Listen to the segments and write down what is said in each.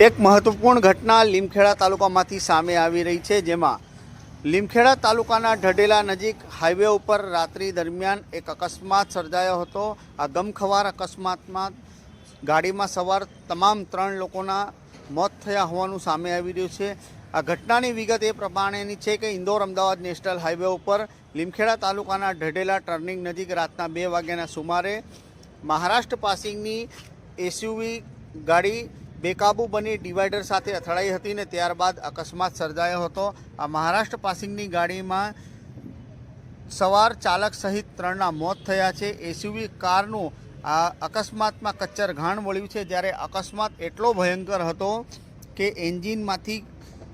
એક મહત્વપૂર્ણ ઘટના લીમખેડા તાલુકામાંથી સામે આવી રહી છે, જેમાં લીમખેડા તાલુકાના ઢઢેલા નજીક હાઈવે ઉપર રાત્રિ દરમિયાન એક અકસ્માત સર્જાયો હતો. આ ગમખવાર અકસ્માતમાં ગાડીમાં સવાર તમામ ત્રણ લોકોના મોત થયા હોવાનું સામે આવી રહ્યું છે. આ ઘટનાની વિગત એ પ્રમાણેની છે કે ઇન્દોર અમદાવાદ નેશનલ હાઈવે ઉપર લીમખેડા તાલુકાના ઢઢેલા ટર્નિંગ નજીક રાતના બે વાગ્યાના સુમારે મહારાષ્ટ્ર પાસિંગની એસયુવી ગાડી બેકાબુ બની ડિવાઈડર સાથે અથડાઈ હતી ને ત્યારબાદ અકસ્માત સર્જાયો હતો. આ મહારાષ્ટ્ર પાસિંગની ગાડીમાં સવાર ચાલક સહિત ત્રણના મોત થયા છે. એસયુવી કારનું આ અકસ્માતમાં કચ્ચર ઘાણ વળ્યું છે જ્યારે અકસ્માત એટલો ભયંકર હતો કે એન્જિનમાંથી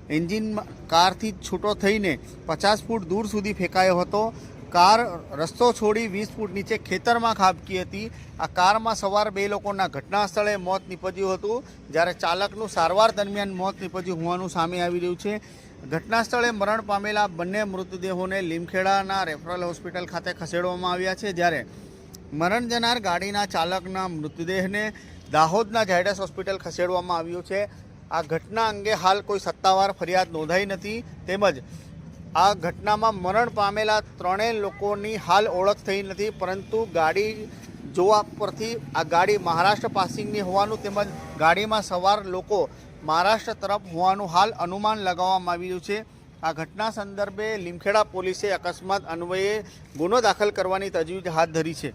એન્જિન કારથી છૂટો થઈને પચાસ ફૂટ દૂર સુધી ફેંકાયો હતો. કાર રસ્તો છોડી વીસ ફૂટ નીચે ખેતરમાં ખાબકી હતી. આ કારમાં સવાર બે લોકોના ઘટના સ્થળે મોત નીપજ્યું હતું. જ્યારે ચાલકનું સારવાર દરમિયાન મોત નીપજ્યું હોવાનું સામે આવી રહ્યું છે. ઘટના સ્થળે મરણ પામેલા બંને મૃતદેહોને લીમખેડાના રેફરલ હોસ્પિટલ ખાતે ખસેડવામાં આવ્યા છે. જ્યારે મરણ જનાર ગાડીના ચાલકના મૃતદેહને દાહોદના ઝાયડસ હોસ્પિટલ ખસેડવામાં આવ્યું છે. આ ઘટના અંગે હાલ કોઈ સત્તાવાર ફરિયાદ નોંધાઈ નથી. તેમજ આ ઘટનામાં મરણ પામેલા ત્રણેય લોકોની હાલ ઓળખ થઈ નથી, પરંતુ ગાડી જોવા પરથી આ ગાડી મહારાષ્ટ્ર પાસિંગની હોવાનું તેમજ ગાડીમાં સવાર લોકો મહારાષ્ટ્ર તરફ હોવાનું હાલ અનુમાન લગાવવામાં આવ્યું છે. આ ઘટના સંદર્ભે લીમખેડા પોલીસે અકસ્માત અન્વયે ગુનો દાખલ કરવાની તજવીજ હાથ ધરી છે.